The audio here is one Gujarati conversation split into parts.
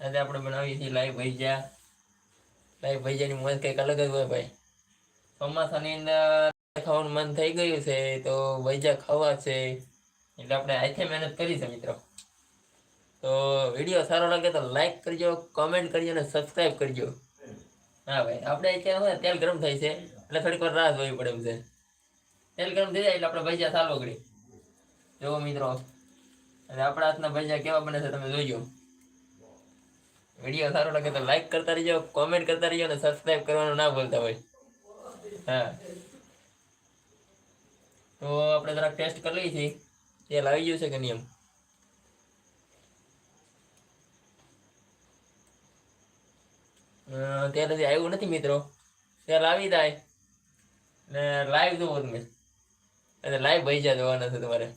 આજે આપણે બનાવીએ છીએ લાઈવ ભજીયા. લાઈવ ભજીયાની મોજ કંઈક અલગ જ હોય ભાઈ. ચોમાસાની અંદર ખાવાનું મન થઈ ગયું છે, તો ભજીયા ખાવા છે. એટલે આપણે આથી મહેનત કરી છે મિત્રો. તો વીડિયો સારો લાગે તો લાઈક કરજો કોમેન્ટ કરજો અને સબસ્ક્રાઈબ કરજો. હા ભાઈ, આપણે અત્યારે હોય તેલ ગરમ થાય છે, એટલે થોડીક વાર રાહ જોવી પડે એમ છે. તેલ ગરમ થઈ જાય એટલે આપણે ભજીયા સારો કરી જુઓ મિત્રો. અને આપણા હાથના ભજીયા કેવા બને છે તમે જોજો. વીડિયો સારો લાગે તો લાઈક કરતા રહેજો કોમેન્ટ કરતા રહેજો અને સબસ્ક્રાઈબ કરવાનું ના ભૂલતા હોય. હા. તો આપણે જરાક ટેસ્ટ કરી લઈએ છીએ. તેલ આવી ગયું છે કે નિયમ તેલ હજી આવ્યું નથી મિત્રો. તેલ આવી જાય. ને લાઈવ જોવો તમે. એટલે લાઈવ ભજીયા જોવાના છે તમારે.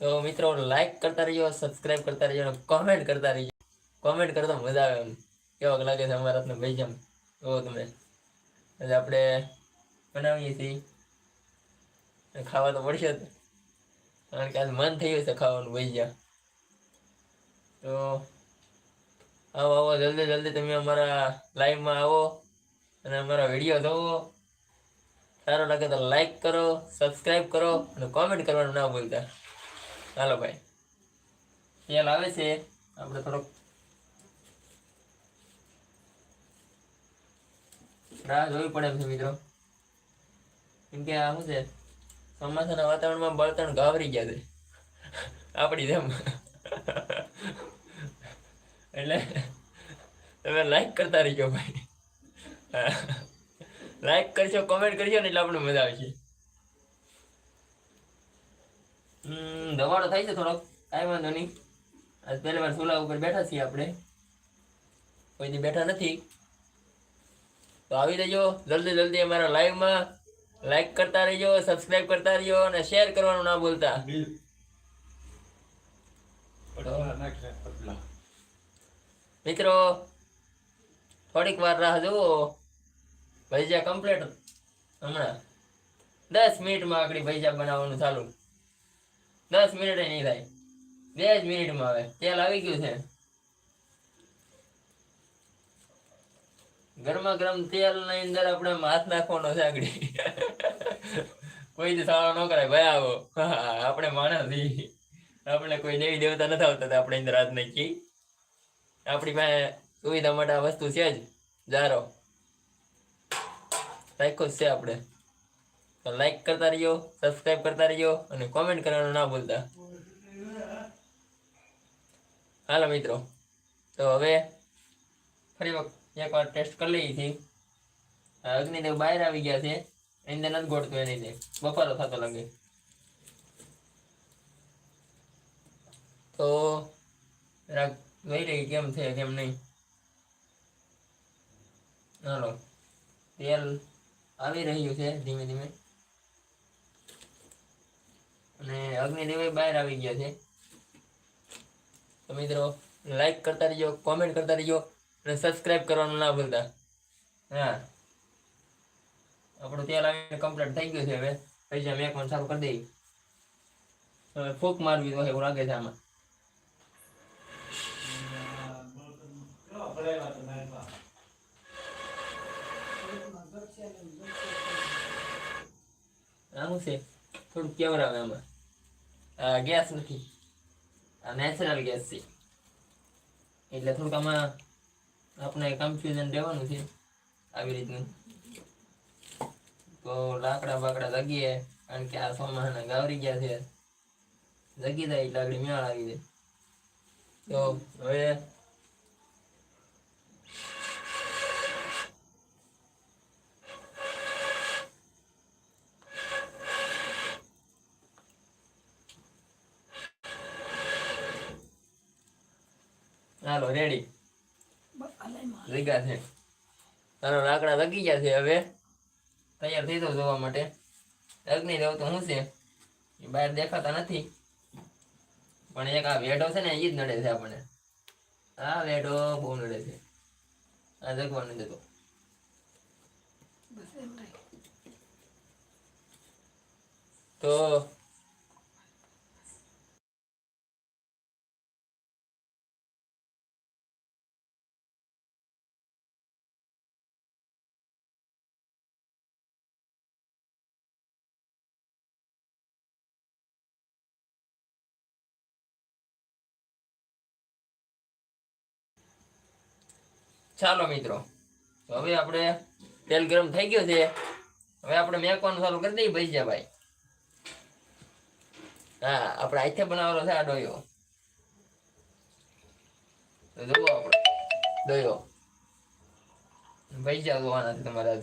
તો મિત્રો લાઈક કરતા રહીજો સબસ્ક્રાઇબ કરતા રહીજો કોમેન્ટ કરતા રહીજો. કોમેન્ટ કરતા મજા આવે એમ. કેવો લાગે છે અમારા તમને ભાઈ જેમ. જોવો તમે એટલે આપણે બનાવીએ છીએ. ખાવા તો પડશે જ. કારણ કે આજ મન થયું છે ખાવાનું ભાઈ જ્યાં તો આવો આવો, જલ્દી જલ્દી તમે અમારા લાઈવમાં આવો અને અમારા વીડિયો જોવો. સારો લાગે તો લાઈક કરો સબસ્ક્રાઇબ કરો અને કોમેન્ટ કરવાનું ના ભૂલતા. ચાલો ભાઈ. તેલ આવે છે. આપણે થોડોક રાહ જોવી પડે છે મિત્રો. કેમ કે આ શું છે? ચોમાસાના વાતાવરણમાં બળતણ ગાવરી ગયા છે. આપણી જેમ. એટલે તમે લાઈક કરતા રહીજો ભાઈ. લાઈક કરશો કોમેન્ટ કરશો ને એટલે આપણને મજા આવશે. હમ દવાડો થાય છે થોડોક. કાંઈ વાંધો નહીં. આજ પહેલી વાર ચૂલા ઉપર બેઠા છીએ આપણે. કોઈ દી બેઠા નથી. તો આવી જજો જલ્દી જલ્દી અમારા લાઈવમાં લાઈક કરતા રહીજો સબસ્ક્રાઇબ કરતા રહીજો અને શેર કરવાનું ના ભૂલતા. મિત્રો થોડીક વાર રાહ જુઓ. ભજીયા કમ્પ્લીટ હમણાં. દસ મિનિટમાં આગળ ભજીયા બનાવવાનું ચાલુ. દસ મિનિટે નહીં થાય. બે જ મિનિટમાં આવે. તેલ આવી ગયું છે. ગરમા ગરમ તેલની અંદર આપણે હાથ નાખવાનો છે આગળ. કોઈ દી સાળો ન કરાય. ભાઈ, આવો. આપણે માણસ આપણે કોઈ દેવી દેવતા નથી આવતા આપણે અંદર હાથ નાખી આપણી પાસે સુવિધા માટે આ વસ્તુ છે જ. જારો. રાખ્યો જ છે આપણે. તો લાઈક કરતા રહ્યો સબસ્ક્રાઇબ કરતા રહ્યો અને કોમેન્ટ કરવાનું ના ભૂલતા. હાલો મિત્રો, તો હવે ફરી વખત એકવાર ટેસ્ટ કરી લઈએ છીએ. અગ્નિદેવ બહાર આવી ગયા છે, એની નથી ગોળતું એની અંદર. બફારો થતો લાગે. તો જોઈ રહી કેમ છે, કેમ નહીં? હાલો. તેલ આવી રહ્યું છે ધીમે ધીમે. અને અગ્નિદેવ બહાર આવી ગયા છે. તો મિત્રો લાઈક કરતા રહીજો કોમેન્ટ કરતા રહીજો, અને સબસ્ક્રાઇબ કરવાનું ના ભૂલતા. હા. આપણું તેલ આવીને કમ્પ્લીટ થઈ ગયું છે હવે. પૈસા મેં પણ સારું કરી દઈ. હવે ફૂક મારવી તો એવું લાગે છે આમાં. આવું છે. થોડુંક કેવરાવે આમાં. ગેસ નથી. આ નેચરલ ગેસ છે. એટલે થોડુંક આમાં આપણે કન્ફ્યુઝન રહેવાનું છે આવી રીતનું. તો લાકડા બાકડા જગીએ કારણ કે આ સોમાના ગાવરી ગયા છે. જગી જાય એટલે આગળ મેળ આવી જાય. તો હવે ચાલો રેડી જગ્યા છે. તારો લાકડા લગી ગયા છે હવે. તૈયાર થઈ જાવ જોવા માટે. અગ્નિ દેવ તો શું છે? એ બહાર દેખાતા નથી. પણ એક આ વેઢો છે ને એ જ નડે છે આપણને. આ વેઢો બહુ નડે છે. આ જગવાનું જતો તો ચાલો મિત્રો હવે આપણે તેલ ગરમ થઈ ગયું છે. હવે આપણે મેકવાનું ચાલુ કરી દઈએ ભાઈ ભાઈ હા, આપણે આથે બનાવેલો છે આ ડોયો. તો જુઓ આપણે, ડોયો. જા જોવાના છે તમારા.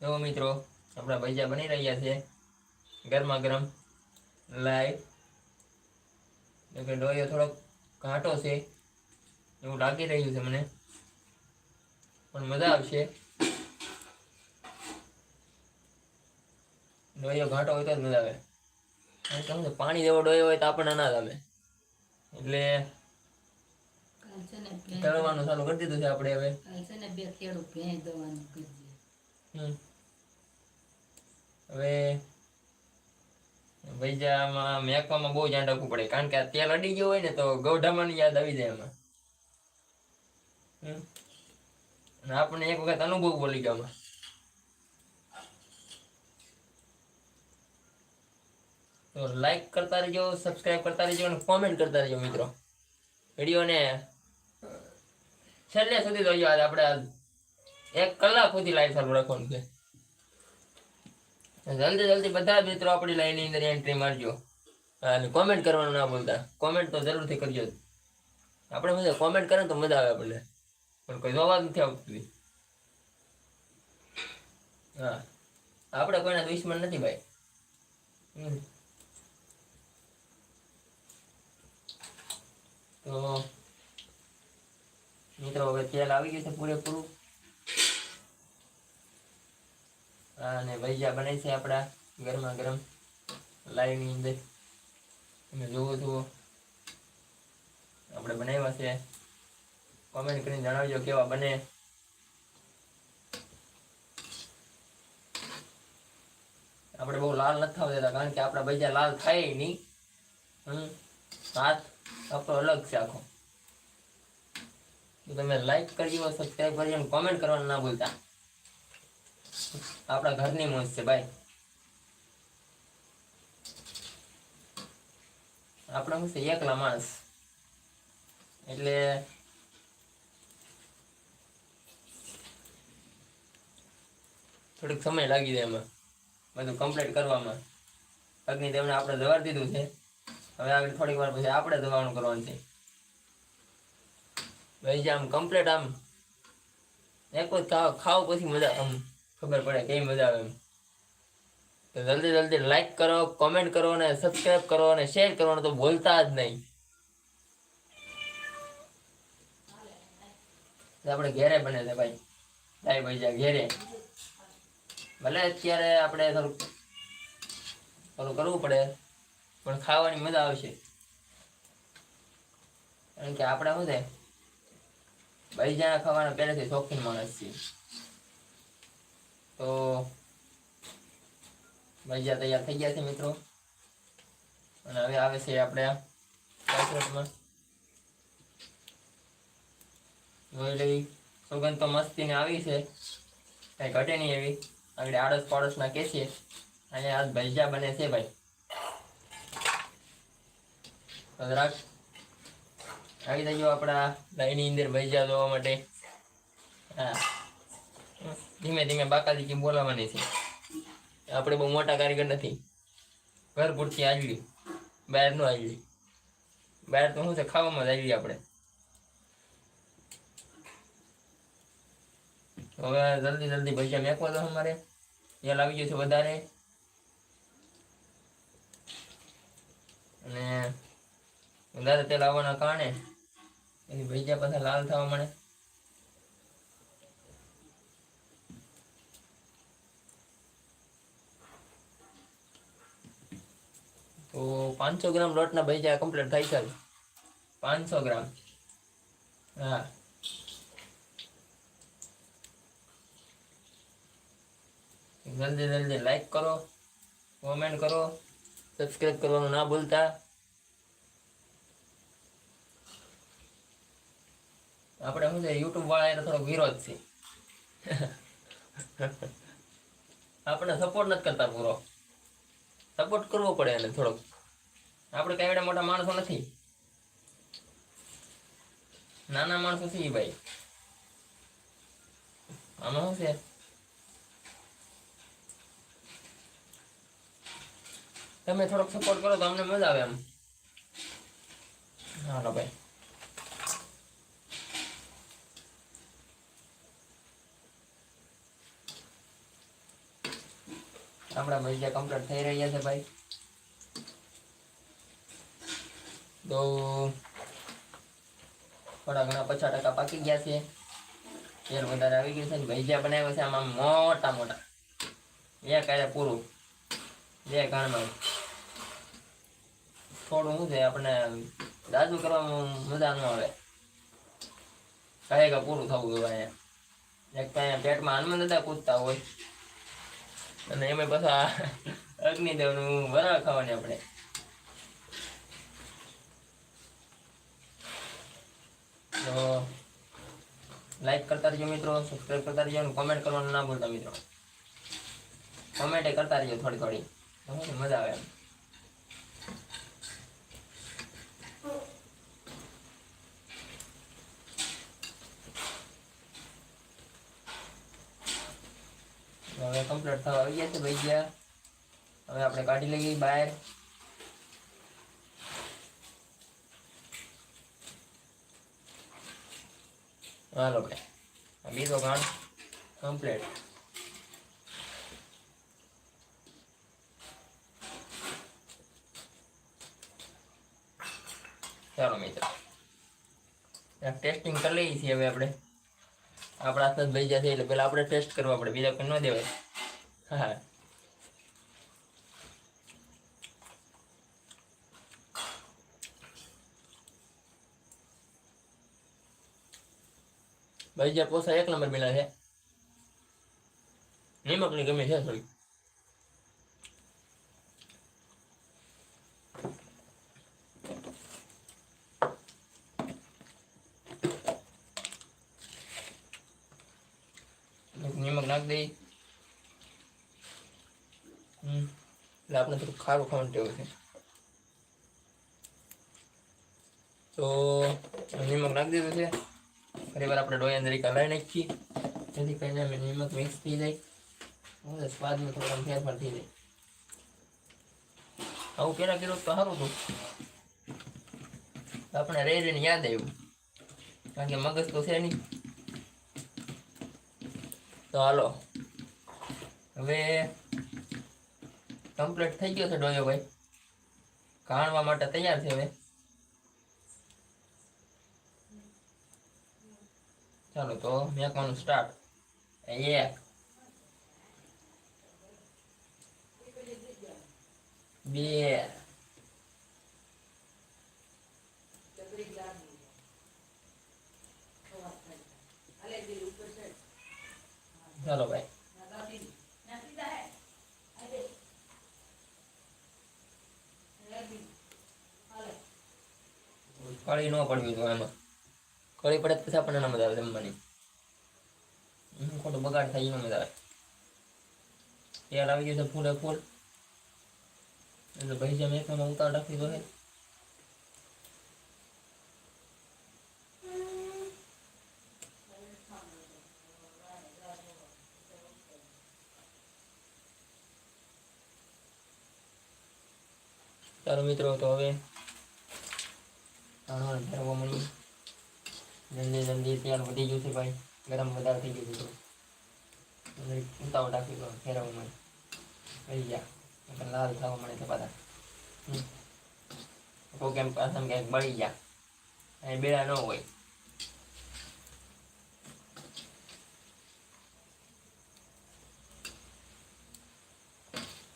જો મિત્રો આપણા ભજીયા બની રહ્યા છે. ગરમા ગરમ લાઈટ. ડોયો થોડોક ઘાટો છે. એવું લાગી રહ્યું છે મને. પણ મજા આવશે. ડોયો ઘાટો હોય તો જ મજા આવે. છે, પાણી જેવો ડોયો હોય તો આપણને ના ગમે એટલે તળવાનું ચાલુ કરી દીધું છે આપણે હવે. બે ખેડૂત દવાનું હમ. હવે ભૈજામાં મેકવામાં બહુ ધ્યાન રાખવું પડે. કારણ કે આ તેલ અડી ગયું હોય ને તો ગૌઢામાં યાદ આવી જાય એમાં. આપણે એક વખત અનુભવ બોલી ગયો તો લાઈક કરતા રહેજો સબસ્ક્રાઇબ કરતા રહેજો અને કોમેન્ટ કરતા રહેજો મિત્રો. વિડીયોને છેલ્લે સુધી જોજો. આજે આપણે એક કલાક સુધી લાઈવ ચાલુ રાખવાનું છે. જલ્દી જલ્દી બધા મિત્રો આપણી લાઈનની અંદર એન્ટ્રી મારજો. અને કોમેન્ટ કરવાનું ના ભૂલતા. કોમેન્ટ તો જરૂરથી કરજો. આપણે મજા કોમેન્ટ કરે તો મજા આવે આપણને. પણ કોઈ જોવા નથી આવતું. હા. આપણે કોઈના દુશ્મન નથી ભાઈ. તો મિત્રો, હવે તેલ આવી ગયું છે પૂરેપૂરું. અને ભજીયા બને છે આપણા ગરમા ગરમ લાઈવની અંદર. તમે જુઓ જુઓ આપણે બનાવ્યા છે. કોમેન્ટ કરીને જણાવજો કેવા બને. આપણે બહુ લાલ નથી થવા દેતા, કારણ કે આપણા ભજીયા લાલ થાય નહીં. હમ? હાથ આપણો અલગ છે આખો. તમે લાઈક કરજો સબસ્ક્રાઈબ કરજો અને કોમેન્ટ કરવાનું ના ભૂલતા. આપણા ઘરની મોજ છે ભાઈ આપણે શું છે, એકલા માણસ. એટલે થોડીક સમય લાગી જાય એમાં, બધું કમ્પ્લીટ કરવામાં. અગ્નિદેવને આપણે દવા દીધું છે. હવે આગળ થોડીક વાર પછી આપણે દવાનું કરવાનું છે. ભાઈ જે આમ. કમ્પ્લીટ આમ એક વખત ખાવ પછી મજા આમ. ખબર પડે, કેવી મજા આવે એમ. તો જલ્દી જલ્દી લાઈક કરો કોમેન્ટ કરો અને સબસ્ક્રાઈબ કરો અને શેર કરો તો બોલતા જ નહીં. આપણે ઘેરે બને છે ભાઈ. દાઈ ભાઈ ઘેરે. ભલે અત્યારે આપણે થોડુંક થોડું કરવું પડે, પણ ખાવાની મજા આવશે. કારણ કે આપણે શું છે ભાઈજાના ખાવાના પહેલેથી શોખીન માણસ છીએ. તો ભજીયા તૈયાર થઈ ગયા છે મિત્રો. અને હવે આવે છે આપણે લઈ. સુગંધ તો મસ્તીને આવી છે. કઈ ઘટે નહીં એવી. આગળ આડસ પાડસ ના કે છે. અહીંયા આજ ભજીયા બને છે ભાઈ. જરાક આવી જજો આપણા લાઈની અંદર ભજીયા જોવા માટે. હા. ધીમે ધીમે બાકાજી બોલાવવાની છે? આપણે બહુ મોટા કારીગર નથી. ઘર પૂરતી આજલી બહારનું આજલી બહાર તો શું છે? ખાવામાં જ આજલી આપણે. હવે જલ્દી જલ્દી ભજીયા મેકવા દો અમારે. તેલ આવી ગયું છે વધારે. અને વધારે તેલ આવવાના કારણે એની ભજીયા પાછા લાલ થવા મળે તો પાંચસો ગ્રામ લોટના ભજીયા કમ્પ્લીટ થાય છે પાંચસો ગ્રામ. હા. જલ્દી જલ્દી લાઈક કરો કોમેન્ટ કરો સબસ્ક્રાઈબ કરવાનું ના ભૂલતા. આપણે શું છે યુટ્યુબ વાળા એનો થોડો વિરોધ છે. આપણે સપોર્ટ નથી કરતા પૂરો. સપોર્ટ કરવો પડે એને થોડોક. આપણે કઈ એવડા મોટા માણસો નથી. નાના માણસો છીએ ભાઈ. આમાં શું છે? તમે થોડોક સપોર્ટ કરો તો અમને મજા આવે એમ. હાલો ભાઈ. આપણા મજા કમ્પ્લીટ થઈ રહ્યા છે ભાઈ. તો થોડા ઘણા પચાસ ટકા પાકી ગયા છે. તેલ વધારે આવી ગયું છે ભજીયા બનાવ્યા છે આમાં મોટા મોટા. બે કાલે પૂરું. બે ઘાણમાં. થોડું શું છે, આપણે દાદુ કરવામાં મજા ન આવે. કહે કે પૂરું થવું જોઈએ એક તો અહીંયા પેટમાં હનુમાન દાદા કૂદતા હોય. અને એમાં પાછા અગ્નિદેવનું વરાળ ખાવાની આપણે. તો લાઈક કરતા રહેજો મિત્રો સબસ્ક્રાઈબ કરતા રહેજો કોમેન્ટ કરવાનું ના ભૂલતા મિત્રો. કોમેન્ટ કરતા રહેજો થોડી થોડી. મજા આવે એમ. હવે કમ્પ્લીટ થવા આવી ગયા છે ભાઈ ગયા. હવે આપણે કાઢી લઈએ બહાર. હાલો ભાઈ. બીજો ગાણ કમ્પ્લીટ ચાલો મિત્રો. ટેસ્ટિંગ કરી લઈએ છીએ હવે આપણે. આપણા હાથ ભાઈ જશે એટલે પેલા આપણે ટેસ્ટ કરવા પડે, બીજા કોઈ ન દેવાય. હા. ભાઈ જ્યાં પોસા એક નંબર મિલા છે. નિમકની ગમે છે થોડી નિમક નાખ દઈ એટલે આપણે થોડું ખારું ખાવાનું ટેવ છે. તો નિમક નાખી દીધું છે. ફરી વાર આપણે ડોયા અંદર હલાવી નાખીએ. જેથી કરીને અમે નિમક મિક્સ થઈ જાય. સ્વાદમાં થોડો ફેરફાર થઈ જાય. આવું પહેલાં કર્યું તો સારું હતું. આપણે રહી રહીને યાદ આવ્યું. કારણ કે મગજ તો છે નહીં. તો હાલો. હવે કમ્પ્લીટ થઈ ગયો છે ડોયો ભાઈ. કાણવા માટે તૈયાર છે હવે. ચાલો તો મેકવાનું સ્ટાર્ટ એક. બે. ચાલો ભાઈ. કળી ન પડવી જોઈએ એમાં કળી પડે પછી આપણને ના મજા આવે, જમવાની. ખોટો બગાડ થાય, એમાં મજા આવે. તેલ આવી ગયું છે ફૂલે ફૂલ. એટલે ભાઈ જેમ એકમાં ઉતાર રાખી દો ચાલો મિત્રો, તો હવે આનો ફેરવા મળી જલ્દી જલ્દી તેલ વધી ગયું છે ભાઈ. ગરમ વધારે થઈ ગયું છે ઉતાવળ રાખી દો ફેરવવા મળે થઈ ગયા. લાલ થવા મળે તો બધા. કોક એમ પાછા ક્યાંક બળી ગયા. અહીં બેડા ન હોય.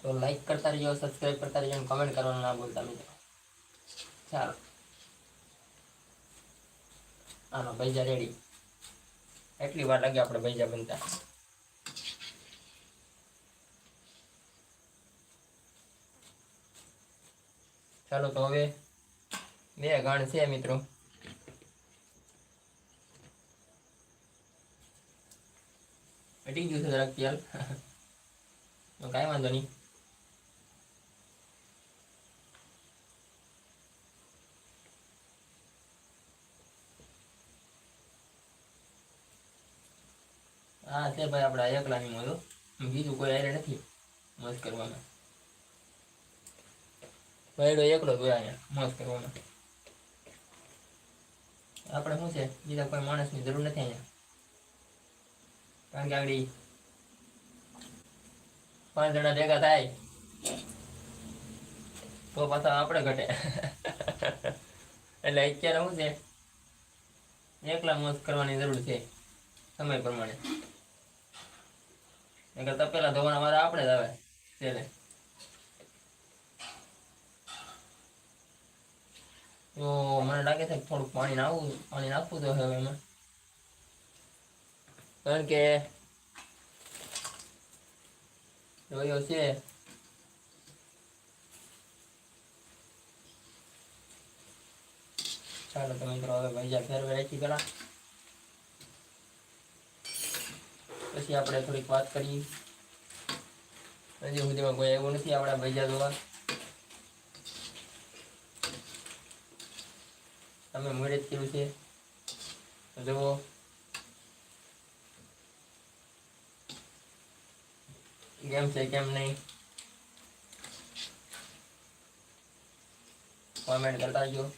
તો લાઈક કરતા રહેજો સબસ્ક્રાઈબ કરતા રહેજો અને કમેન્ટ કરવાનું ના ભૂલતા મિત્રો. ચાલો. આનો ભૈજા રેડી એટલી વાર લાગે આપણે ભૈજા બનતા. ચાલો તો હવે બે ગણ છે મિત્રો. હટી ગયું છે જરાક તેલ કાંઈ વાંધો નહીં. હા, તે ભાઈ આપણે એકલાની મળ્યો બીજું કોઈ હારે નથી મસ્ત કરવામાં ભાઈડો એકલો જ હોય અહીંયા મસ્ત કરવામાં આપણે શું છે? બીજા કોઈ માણસની જરૂર નથી અહીંયા. કારણ કે આગળ પાંચ જણા ભેગા થાય, તો પાછા આપણે ઘટે. એટલે અત્યારે શું છે? એકલા મોજ કરવાની જરૂર છે સમય પ્રમાણે. નકર પેલા ધોવાના મારા આપણે જ આવે છેલ્લે તો મને લાગે છે થોડુંક પાણી નાખવું પાણી નાખવું તો હવે એમાં. કારણ કે જોયો છે. ચાલો તમે મિત્રો, હવે ભાઈજા ફેરવે રાખી પેલા પછી આપણે થોડીક વાત કરીએ. હજી સુધીમાં કોઈ આવ્યું નથી, આપણા ભૈયા જોવા. તમે મોડે જ કર્યું છે. જુઓ. કેમ છે, કેમ નહીં? કોમેન્ટ કરતા રહેજો.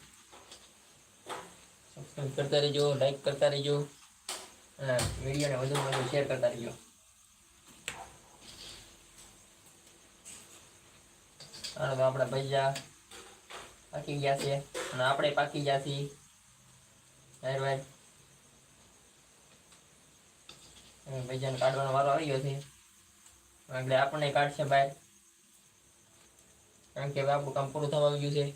સબસ્ક્રાઈબ કરતા રહેજો લાઈક કરતા રહેજો. વિડીયોને વધુમાં વધુ શેર કરતા રહેજો હાલો તો આપણા ભૈયા પાકી ગયા છે અને આપણે પાકી ગયા છીએ ભાઈ ભજીયાને કાઢવાનો વારો આવી ગયો છે એટલે આપણને કાઢશે ભાઈ કારણ કે આપણું કામ પૂરું થવા આવ્યું છે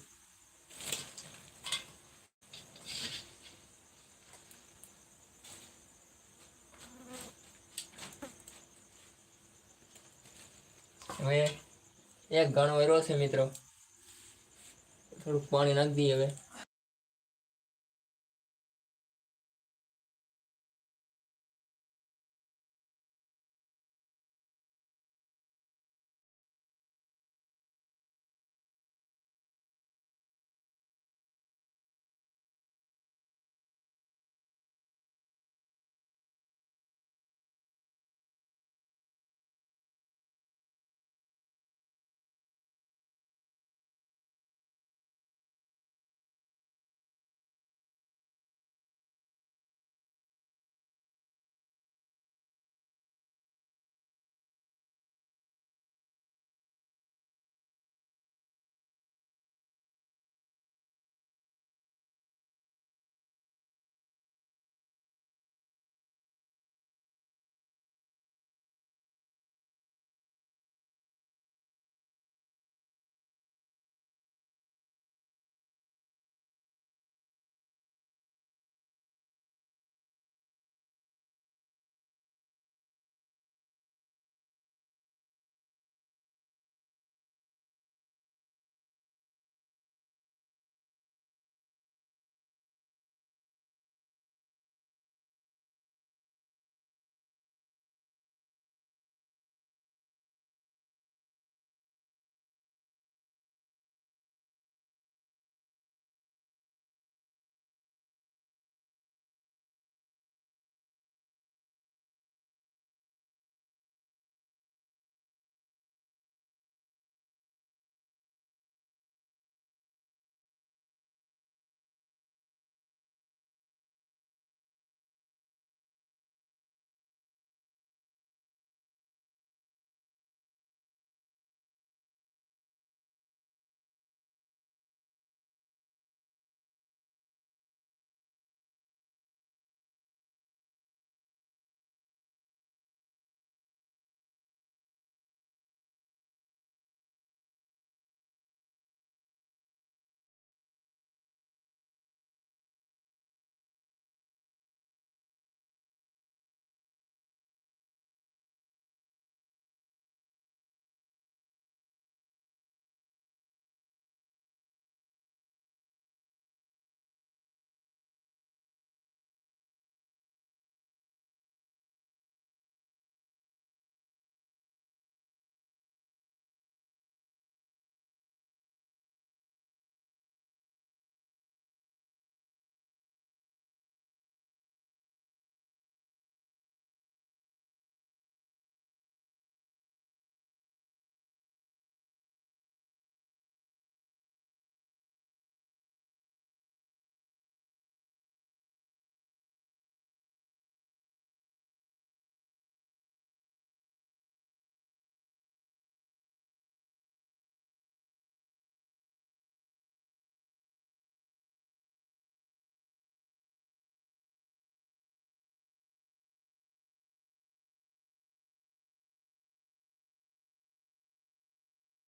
હવે એક ઘણો એરો છે મિત્રો. થોડુંક પાણી નાખી દઈએ હવે.